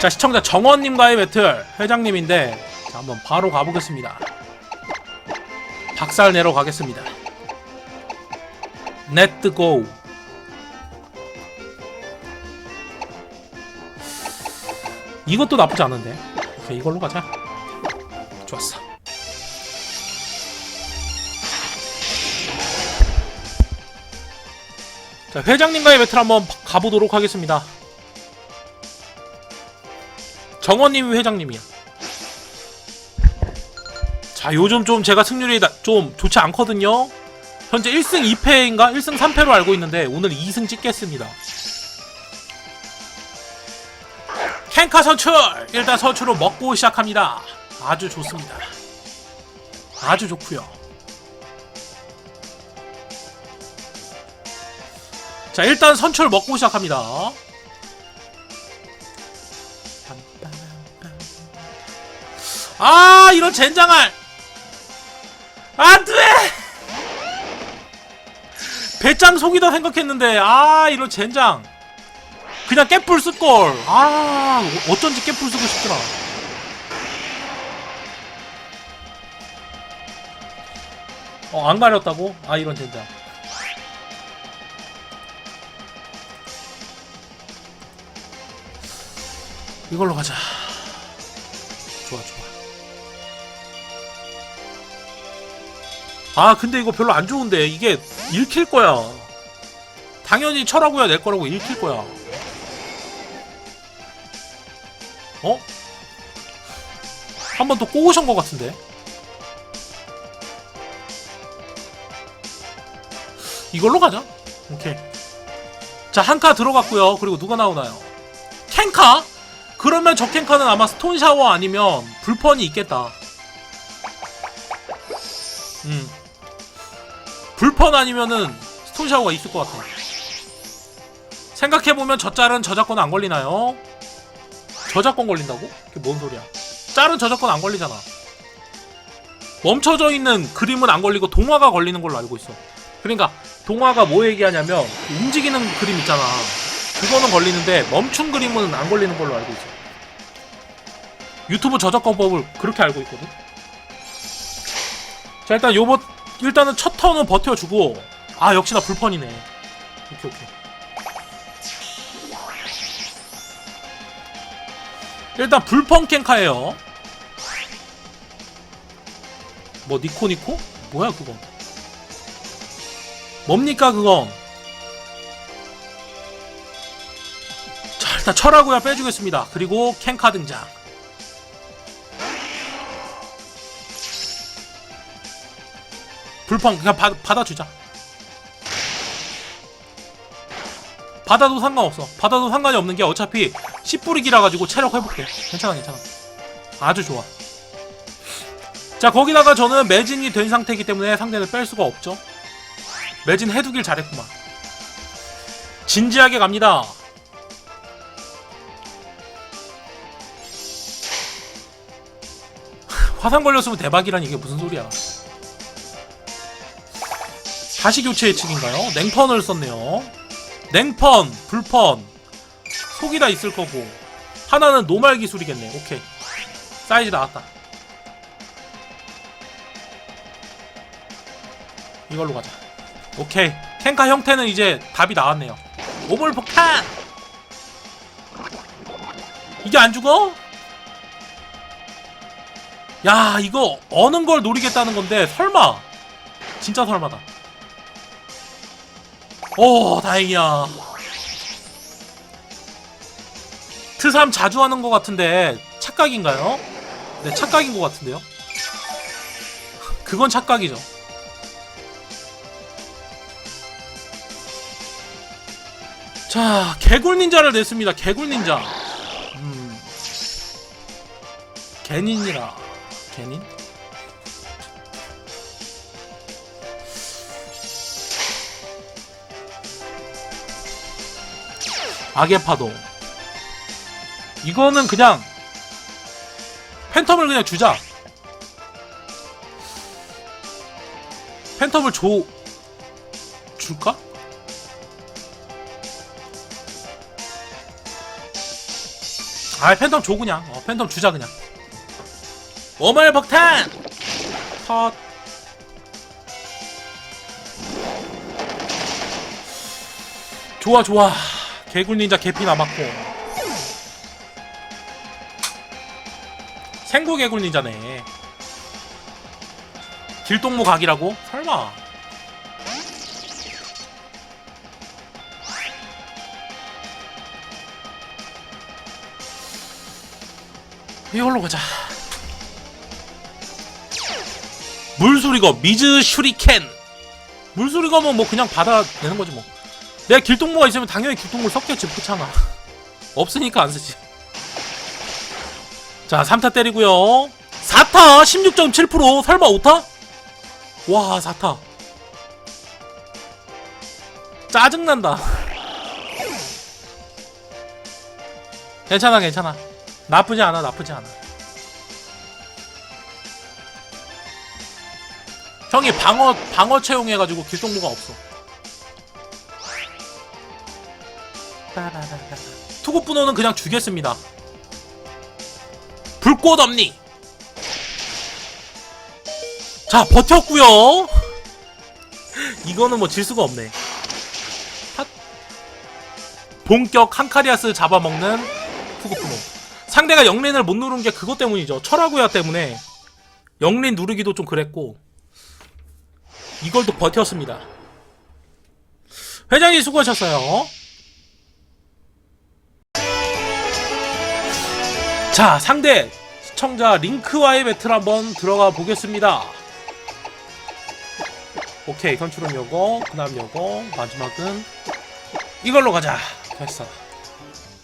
자 시청자 정원님과의 배틀. 회장님인데 자, 한번 바로 가보겠습니다. 박살 내러 가겠습니다. 넷트 고 이것도 나쁘지 않은데. 오케이 이걸로 가자. 좋았어 자 회장님과의 배틀 한번 가보도록 하겠습니다 정원님이 회장님이야. 자, 요즘 좀 제가 승률이 나- 좀 좋지 않거든요. 현재 1승 2패인가 1승 3패로 알고 있는데 오늘 2승 찍겠습니다. 캔카 선출! 일단 선출로 먹고 시작합니다. 아주 좋습니다. 아주 좋고요. 자, 일단 선출 먹고 시작합니다. 아 이런 젠장할. 안돼! 배짱 속이다 생각했는데 아 이런 젠장. 그냥 깨뿔 쓸걸 아 어쩐지 깨뿔 쓰고 싶더라. 어 안 가렸다고? 아 이런 젠장 이걸로 가자. 좋아 좋아. 아 근데 이거 별로 안 좋은데. 이게 읽힐 거야. 당연히 철하고야 낼 거라고 읽힐 거야. 어? 한 번 더 꼬우신 것 같은데? 이걸로 가자. 오케이. 자 한카 들어갔고요. 그리고 누가 나오나요? 캔카? 그러면 저 캔카는 아마 스톤 샤워 아니면 불펀이 있겠다 음 불펀 아니면은 스톤 샤워가 있을 것 같아. 생각해보면 저 짤은 저작권 안 걸리나요? 저작권 걸린다고? 그게 뭔 소리야? 짤은 저작권 안 걸리잖아. 멈춰져 있는 그림은 안 걸리고 동화가 걸리는 걸로 알고 있어. 그러니까 동화가 뭐 얘기하냐면 움직이는 그림 있잖아. 그거는 걸리는데 멈춘 그림은 안 걸리는 걸로 알고 있어. 유튜브 저작권법을 그렇게 알고 있거든. 자 일단 요번 일단은 첫 턴은 버텨주고 아 역시나 불펀이네 오케이 오케이 일단 불펀 캔카예요 뭐 니코 니코? 뭐야 그거 뭡니까 그건 일단 철하고야 빼주겠습니다. 그리고 캔카 등장. 불펑 그냥 받, 받아주자. 받아도 상관없어. 받아도 상관이 없는 게 어차피 10뿌리기라 가지고 체력 회복돼. 괜찮아 괜찮아. 아주 좋아. 자 거기다가 저는 매진이 된 상태이기 때문에 상대를 뺄 수가 없죠. 매진 해두길 잘했구만. 진지하게 갑니다 화상 걸렸으면 대박이란 이게 무슨 소리야 다시 교체 예측인가요? 냉펀을 썼네요. 냉펀, 불펀, 속이 다 있을 거고 하나는 노말 기술이겠네. 오케이. 사이즈 나왔다. 이걸로 가자. 오케이. 캔카 형태는 이제 답이 나왔네요. 오물 폭탄! 이게 안 죽어? 야, 이거 어는 걸 노리겠다는 건데 설마. 진짜 설마다. 오 다행이야. 트삼 자주 하는 것 같은데 착각인가요? 네 착각인 것 같은데요? 그건 착각이죠. 자 개굴 닌자를 냈습니다. 개굴 닌자. 음. 개닌이라 개닌? 악의 파도. 이거는 그냥 팬텀을 그냥 주자. 팬텀을 줘 줄까? 아 팬텀 줘 그냥 어, 팬텀 주자 그냥 오말 박탄! 컷. 좋아 좋아. 개굴 닌자 개피 남았고. 생구 개굴 닌자네. 길동무 각이라고? 설마. 이걸로 가자 물소리거 미즈 슈리켄. 물소리거면 뭐 그냥 받아내는 거지 뭐. 내가 길동무가 있으면 당연히 길동무를 섞였지 그렇잖아. 없으니까 안 쓰지. 자 3타 때리고요. 4타 16.7% 설마 5타? 와 4타. 짜증난다. 괜찮아 괜찮아. 나쁘지 않아 나쁘지 않아 형이 방어 방어 채용해가지고 길동무가 없어. 투구분호는 그냥 주겠습니다. 불꽃 엄니? 자 버텼구요. 이거는 뭐 질 수가 없네. 핫. 본격 한카리아스 잡아먹는 투구분호. 상대가 영린을 못 누른 게 그것 때문이죠. 철화구야 때문에. 영린 누르기도 좀 그랬고 이걸 또 버텼습니다. 회장님 수고하셨어요. 자 상대 시청자 링크와의 배틀 한번 들어가 보겠습니다. 오케이 선출은 요거 그 다음 요거 마지막은 이걸로 가자. 됐어.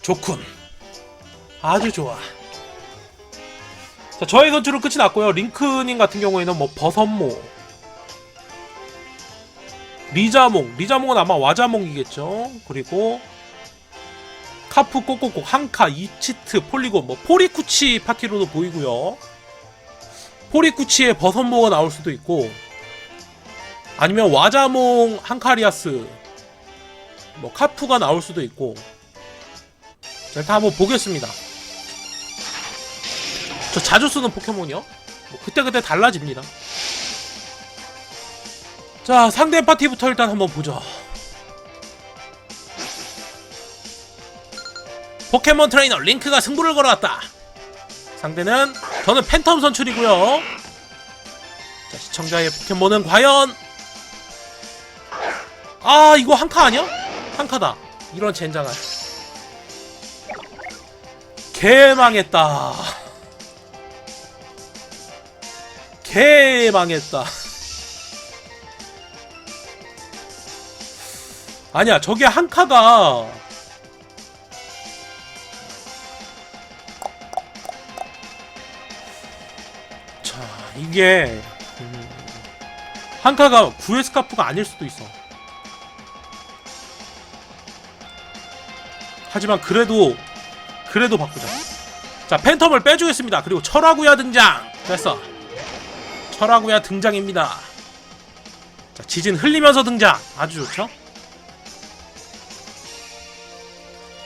좋군. 아주 좋아. 자 저의 선출은 끝이 났고요. 링크님 같은 경우에는 뭐 버섯모 리자몽. 리자몽은 아마 와자몽이겠죠? 그리고 카프 꼬꼬꼬 한카 이치트 폴리곤 뭐 포리쿠치 파티로도 보이고요. 포리쿠치의 버섯모가 나올 수도 있고 아니면 와자몽 한카리아스 뭐 카프가 나올 수도 있고. 자 일단 한번 보겠습니다. 저 자주 쓰는 포켓몬이요? 뭐 그때그때 달라집니다 자 상대 파티부터 일단 한번 보죠 포켓몬 트레이너 링크가 승부를 걸어왔다. 상대는 저는 팬텀 선출이고요. 자, 시청자의 포켓몬은 과연 아 이거 한 카 아니야? 한 카다. 이런 젠장한. 개망했다. 개망했다. 아니야 저게 한 카가. 자 이게 음, 한 카가 구에스카프가 아닐 수도 있어. 하지만 그래도 그래도 바꾸자. 자 팬텀을 빼주겠습니다. 그리고 철화구야 등장! 됐어. 철화구야 등장입니다. 자 지진 흘리면서 등장. 아주 좋죠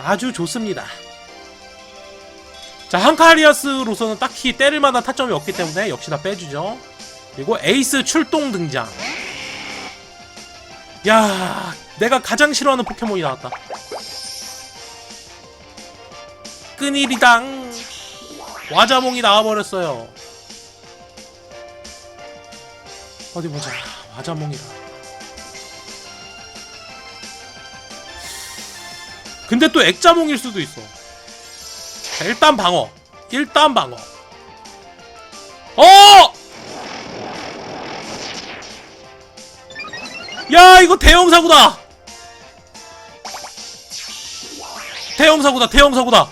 아주 좋습니다. 자 한카리아스로서는 딱히 때릴 만한 타점이 없기 때문에 역시 다 빼주죠. 그리고 에이스 출동 등장. 야 내가 가장 싫어하는 포켓몬이 나왔다. 끈일이당. 와자몽이 나와버렸어요. 어디 보자. 와자몽이라 근데 또 액자몽일 수도 있어 자, 일단 방어. 일단 방어. 어! 야, 이거 대형 사고다. 대형 사고다. 대형 사고다.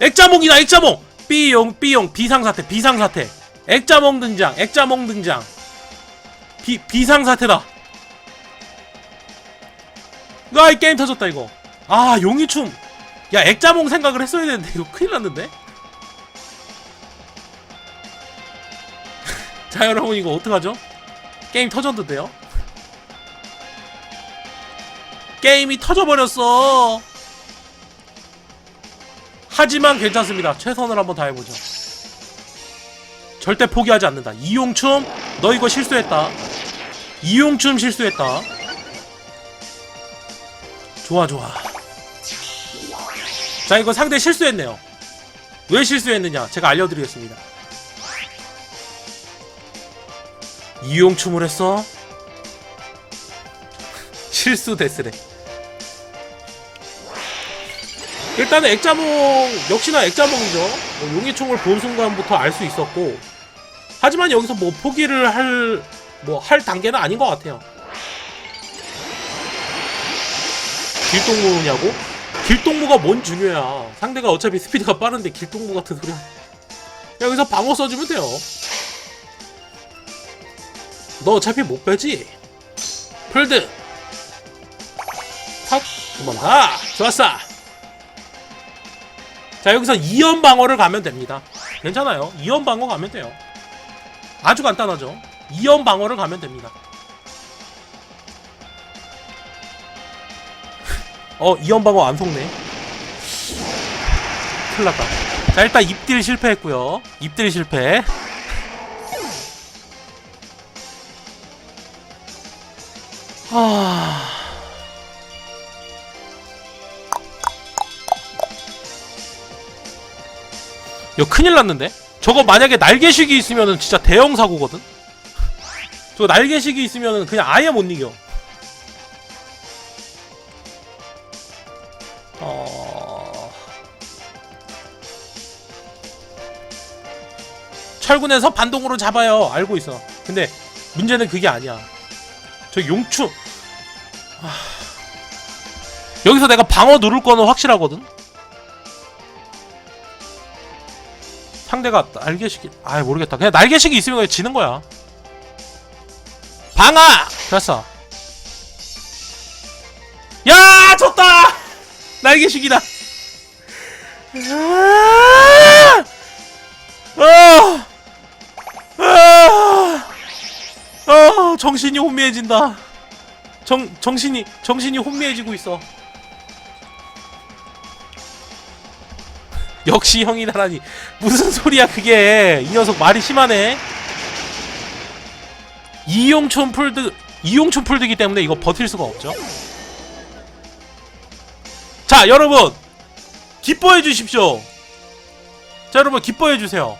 액자몽이다. 액자몽. B용 B용 비상사태. 비상사태. 액자몽 등장. 액자몽 등장. 비 비상사태다. 아, 이 게임 터졌다 이거. 아, 용이춤. 야 액자몽 생각을 했어야 되는데 이거 큰일 났는데? 자 여러분 이거 어떡하죠? 게임 터졌는데요? 게임이 터져버렸어. 하지만 괜찮습니다. 최선을 한번 다해보죠. 절대 포기하지 않는다. 이용춤, 너 이거 실수했다. 이용춤 실수했다. 좋아, 좋아. 자, 이거 상대 실수했네요. 왜 실수했느냐? 제가 알려드리겠습니다. 이용춤을 했어? 실수 됐으래. 일단은 액자몽 역시나 액자몽이죠. 뭐 용의총을 본 순간부터 알 수 있었고 하지만 여기서 뭐 포기를 할 뭐할 단계는 아닌 것 같아요. 길동무냐고? 길동무가 뭔 중요야. 상대가 어차피 스피드가 빠른데 길동무 같은 소리야. 여기서 방어 써주면 돼요. 너 어차피 못 빼지? 풀드. 탁. 도망가 좋았어. 자 여기서 2연 방어를 가면 됩니다. 괜찮아요. 2연 방어 가면 돼요. 아주 간단하죠. 2연 방어를 가면 됩니다 어 2연 방어 안 속네 큰일 났다 자 일단 입딜 실패했고요 입딜 실패 하... 이거 큰일 났는데? 저거 만약에 날개식이 있으면은 진짜 대형 사고거든? 저거 날개식이 있으면은 그냥 아예 못 이겨. 철군에서 반동으로 잡아요. 알고 있어. 근데 문제는 그게 아니야. 저 용추 하... 여기서 내가 방어 누를 거는 확실하거든. 상대가 날개식이 아 모르겠다. 그냥 날개식이 있으면 그냥 지는 거야. 방아 됐어. 야 졌다. 날개식이다. 정신이 혼미해진다. 정 정신이 정신이 혼미해지고 있어. 역시 형이다라니 무슨 소리야 그게 이 녀석 말이 심하네. 이용촌 풀드 이용촌 풀드기 때문에 이거 버틸 수가 없죠. 자 여러분 기뻐해 주십시오. 자 여러분 기뻐해 주세요.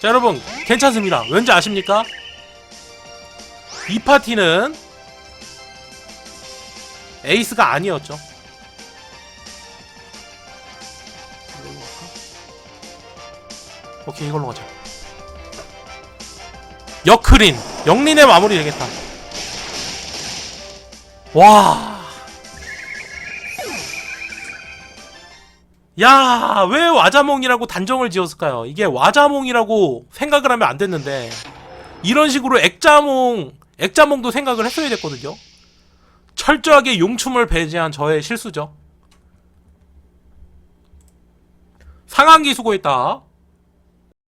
자 여러분 괜찮습니다. 왠지 아십니까? 이 파티는 에이스가 아니었죠. 오케이 이걸로 가자. 역크린 영린의 마무리 되겠다. 와. 야, 왜 와자몽이라고 단정을 지었을까요? 이게 와자몽이라고 생각을 하면 안 됐는데 이런 식으로 액자몽, 액자몽도 생각을 했어야 됐거든요. 철저하게 용춤을 배제한 저의 실수죠. 상한기 수고했다.